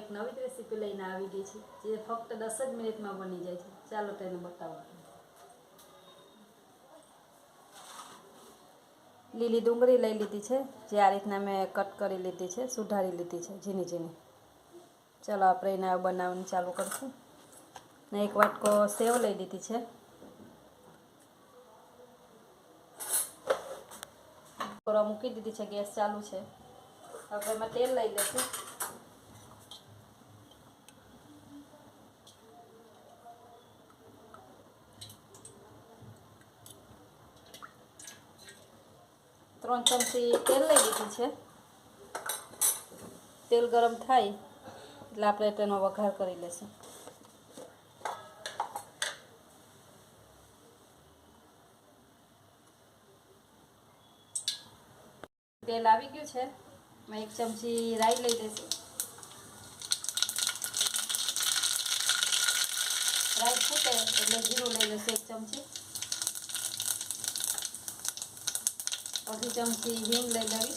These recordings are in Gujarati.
આવી ગઈ છે, જે ફક્ત દસ જ મિનિટમાં બની જાય છે. ચાલો તેને બતાવો. લીલી ડુંગળી લઈ લીધી છે, જે આ રીતના મેં કટ કરી લીધી છે, સુધારી લીધી છે, ઝીણી ઝીણી. ચાલો આપણે એને બનાવવાનું ચાલુ કરીશું. ને એક વાટકો સેવ લઈ લીધી છે. મૂકી દીધી છે, ગેસ ચાલુ છે. હવે એમાં તેલ લઈ લઈશું. ત્રણ ચમચી તેલ લઈ લીધી છે. તેલ ગરમ થાય એટલે આપણે તેનો વઘાર કરી લેશું. તેલ આવી ગયું છે. મેં એક ચમચી રાઈ લઈ લઈશું. રાઈ ફૂટે એટલે જીરું લઈ લઈશું એક ચમચી. અડધી ચમચી હિંગ લઈ લેવી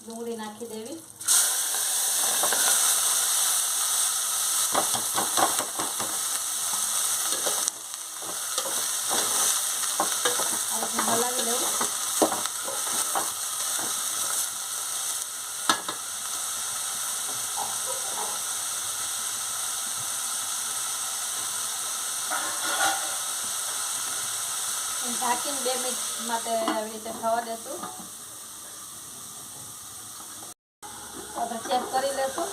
ડુંગળી નાખી દેવી આ રીતના હલાવી લેવું ઢાંકીને બે મિનિટ માટે આવી રીતે થવા દેશું. આપણે ચેક કરી લેશું.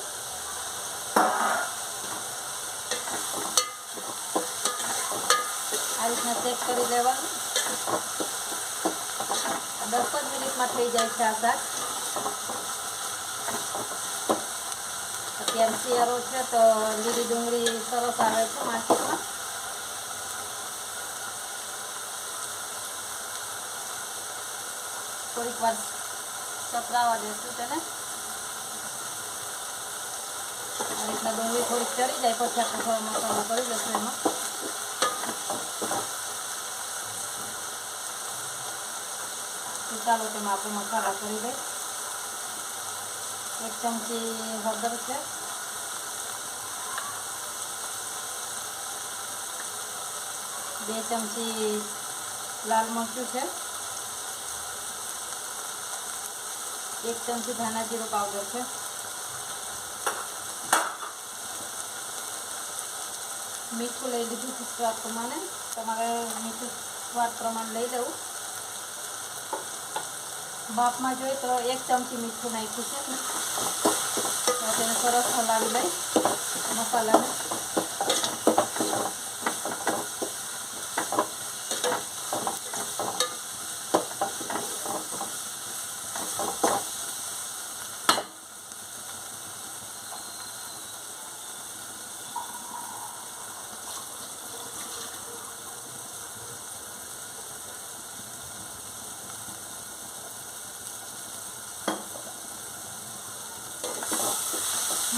આવી રીતના ચેક કરી લેવાનું. દસ જ મિનિટમાં થઈ જાય છે આ શાક. અત્યારે શિયાળો છે તો લીલી ડુંગળી સરસ આવે છે માર્કેટમાં. થોડીક વાર સપરાવા દેશું તેને. આ રીતના થોડીક ચડી જાય, પછી આપણે થોડો મસાલો કરી દઈશું એમાં. ચાલો તેમાં આપણે મસાલા કરી દઈએ. એક ચમચી હળદર છે. બે ચમચી લાલ મરચું છે. એક ચમચી ધાણા જીરો પાવડર છે. મીઠું લઈ લીધું સ્વાદ પ્રમાણે. તમારે મીઠું સ્વાદ પ્રમાણે લઈ લેવું. બાપમાં જોઈએ તો એક ચમચી મીઠું નાખ્યું છે. તેને સરસ હલાવી લઈ મસાલાને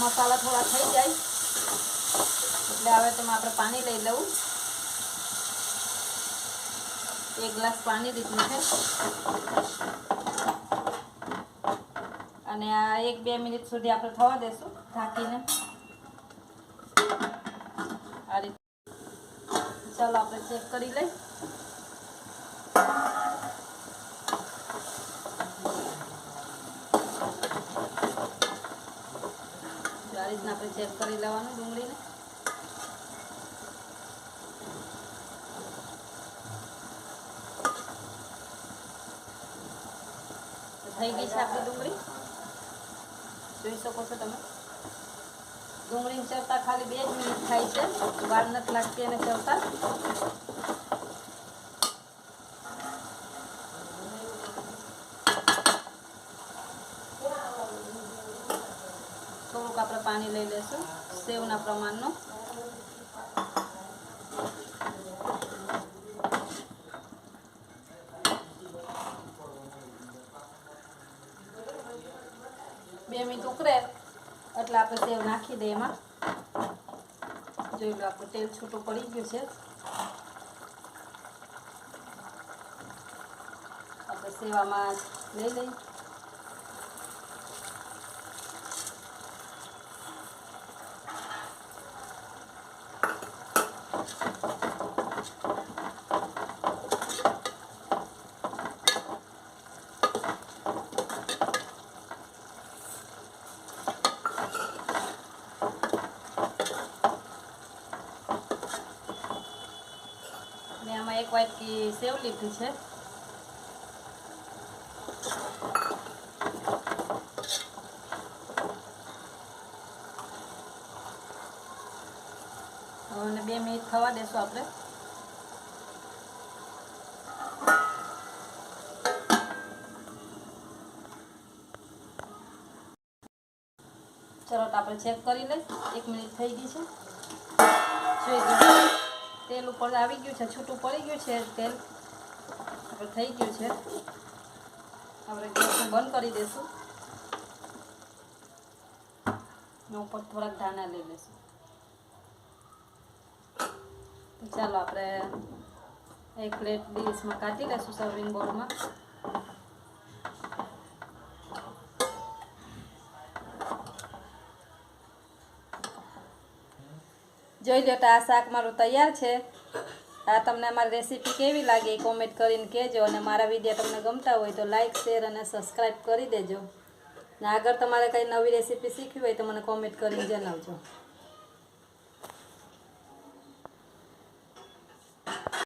મસાલા થોડા થઈ જાય. એટલે હવે તેમાં આપણે પાણી લઈ લેવું એક ગ્લાસ પાણી લીધું છે. અને આ એક બે મિનિટ સુધી આપણે થવા દેશું ઢાંકીને. આ રીતે. ચાલો આપણે ચેક કરી લઈ આ રીતના આપણે ચેક કરી લેવાનું ડુંગળીને. થઈ ગઈ છે આપણી ડુંગળી. જોઈ શકો છો તમે. ડુંગળી ચડતા ખાલી બે જ મિનિટ થાય છે. વાર નથી લાગતી એને ચડતા થોડુંક આપણે પાણી લઈ લઈશું સેવના પ્રમાણનું. બે મિનિટ ઉકળે, એટલે આપણે સેવ નાખી દઈએ એમાં. જોઈ લો, આપણું તેલ છૂટું પડી ગયું છે. આપણે સેવામાં લઈ લઈ વાટકી સેવ લીધી છે. અને બે મિનિટ થવા દેશું આપણે. ચલો આપણે ચેક કરી લઈ એક મિનિટ થઈ ગઈ છે. જોઈ તેલ ઉપર આવી ગયું છે, છૂટું પડી ગયું છે, તેલ આપણે થઈ ગયું છે. આપણે ગેસને બંધ કરી દઈશું ઉપર થોડાક ધાણા લઈ લઈશું ચાલો આપણે એક પ્લેટ ડીશમાં કાઢી લઈશું સર્વિંગ બોલમાં જોઈ લો તો આ શાક મારું તૈયાર છે. આ તમને અમારી રેસીપી કેવી લાગી એ કોમેન્ટ કરીને કહેજો અને મારા વીડિયો તમને ગમતા હોય તો લાઇક શેર અને સબસ્ક્રાઈબ કરી દેજો. ને આગળ તમારે કંઈ નવી રેસીપી શીખવી હોય તો મને કોમેન્ટ કરીને જણાવજો.